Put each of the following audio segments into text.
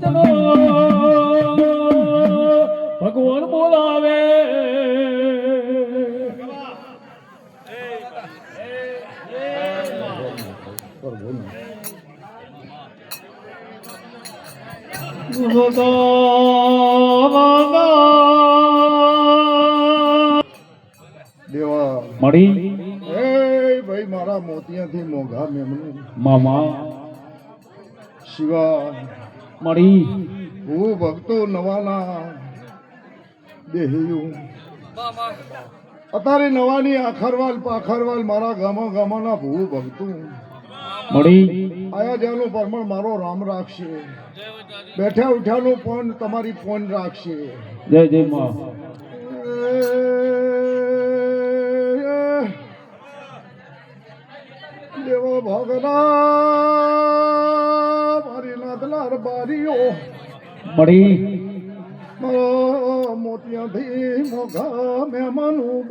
વચનો ભગવાન બોલાવે. મળી. એ ભાઈ મારા મોતિયાથી મોઘા મેમનું. મામા. શિવા મળી. હું ભક્તો નવાના દેહ્યું. અત્યારે નવાની આખરવાલ પાખરવાલ મારા ગામો ગામોના ભૂ ભક્તું. મળી. આયા જ્યાંનું પરમણ મારો રામ રાખશે. બેઠા ઉઠ્યાનું ફોન તમારી ફોન રાખશે. જય જય મા. દેવો ભગના મારી બારીઓ. મળી. મોતિયાથી મોઘા મહેમાનું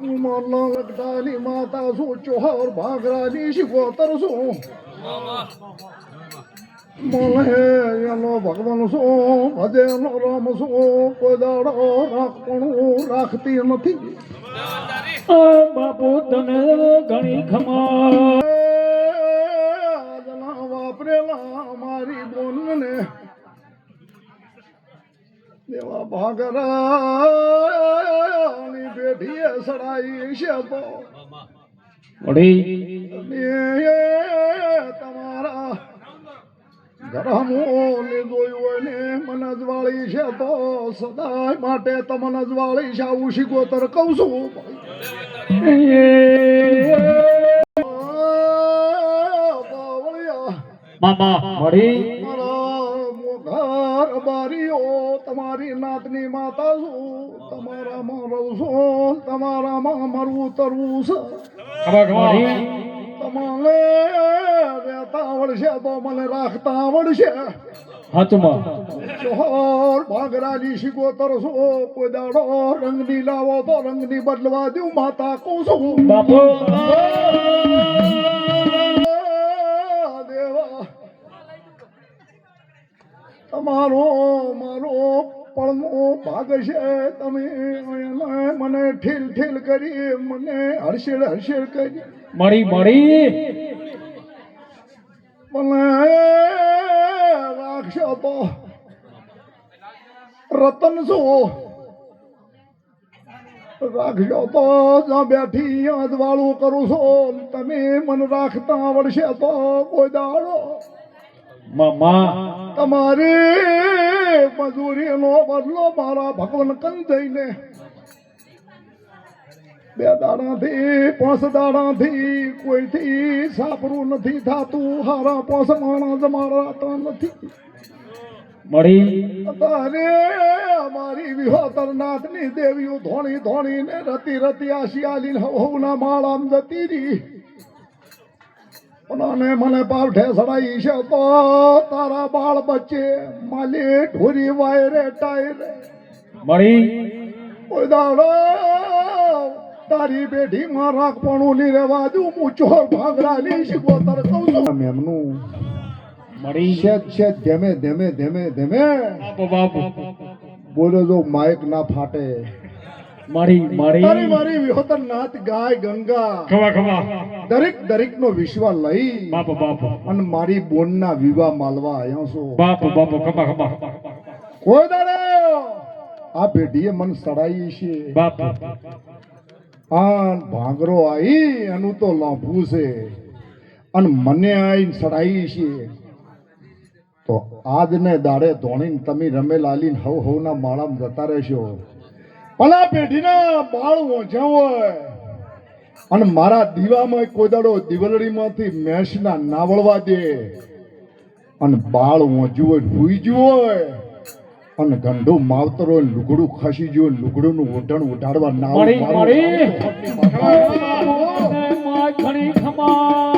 હું લગડાની માતા શું ચોહર ભાગરાની શિકોતર શું મને એનો ભગવાન શું ભજેનો રામ શું કોઈ દાડો રાખપણું રાખતી નથી. બાપુ તને ઘણી ખમા આજના વાપરેલા મારી બોનને દેવા ભાગરાની પેઢીએ સડાઈ છે તો. તમારા ઘરમું લીધું ને મને જવાળી છે તો સદાય માટે તમને વાળી છે આવું શીખોતર કહું છું. મામા મળી ઘર બારીઓ તમારી નાતની માતા છું. તમારામાં રહું છું તમારામાં મરવું તરવું છે. તમારે રહેતા આવડશે તો મને રાખતા આવડશે હાથમાં? ચોહર ભાગરાની શીખો તરસો કોઈ દાડો રંગની લાવો તો રંગની બદલવા દઉં માતા કહું છું બાપુ? ભાગ તમે મને ઠીલ ઠીલ કરી મને હર્ષેલ હર્ષેલ કરી. મળી મળી. મને રાખશો રતન શું રાખશો તો જ્યાં બેઠી અજવાળું કરું છું તમે મને રાખતા આવડશે તો કોઈ દાડો. મામા. તમારી મજૂરીનો બદલો મારા ભગવાન કન જઈને બે દાડાથી પાંચ દાડાથી કોઈથી સાપરું નથી થતું. હારા પાંચ માણસ મારા નથી. મળી. તારે અમારી વિહોતર નાથની દેવીઓ ધોણી ધોણીને રતી રતી આશિયાલી આલીને હવના માળામ જતી રહી. અને મને પાવઠે સડાઈ છે તો તારા બાળ બચ્ચે માલી ઢોરી વાયરે ટાયરે મળી ઓય દાડો તારી પેઢીમાં રાખપણું ની રેવા દઉં હું ચોર ભાગરાની તર કહું છું એમનું મળી છે છે ધેમે ધેમે ધેમે ધેમે બાપુ બાપુ બોલો જો માઇક ના ફાટે મળી તારી મળી મારી વિહોતર નાથ ગાય ગંગા. ખવા ખવા. દરેક દરેક નો વિશ્વ લઈ બાપ બાપ. અને મારી બોન ના વિવાહ માલવા આવ્યો છું. બાપ બાપ ખમા ખમા કોઈ દાડે આ પેઢીએ મન સડાઈ છે. બાપ. આ ભાંગરો આઈ એનું તો લાંભું છે. અને મને આઈ સડાઈ છે. તો આજને દાડે ધોણીને તમે રમેલ આલીને હવ હવના માળામાં જતા રહેશો. પણ પેઢીના બાળ ઓછા હોય. અને મારા દીવામાં કોઈ દાડો દિવલડીમાંથી મેષના નાવળવા દે. અને બાળ ઓંજ્યું હોય ભૂઈજ્યું હોય. અને ગંડો માવતર હોય લુગડું ખસી ગયું હોય, લુગડુંનું ઓઢણ ઉઢાડવા ના. ઘણી ખમા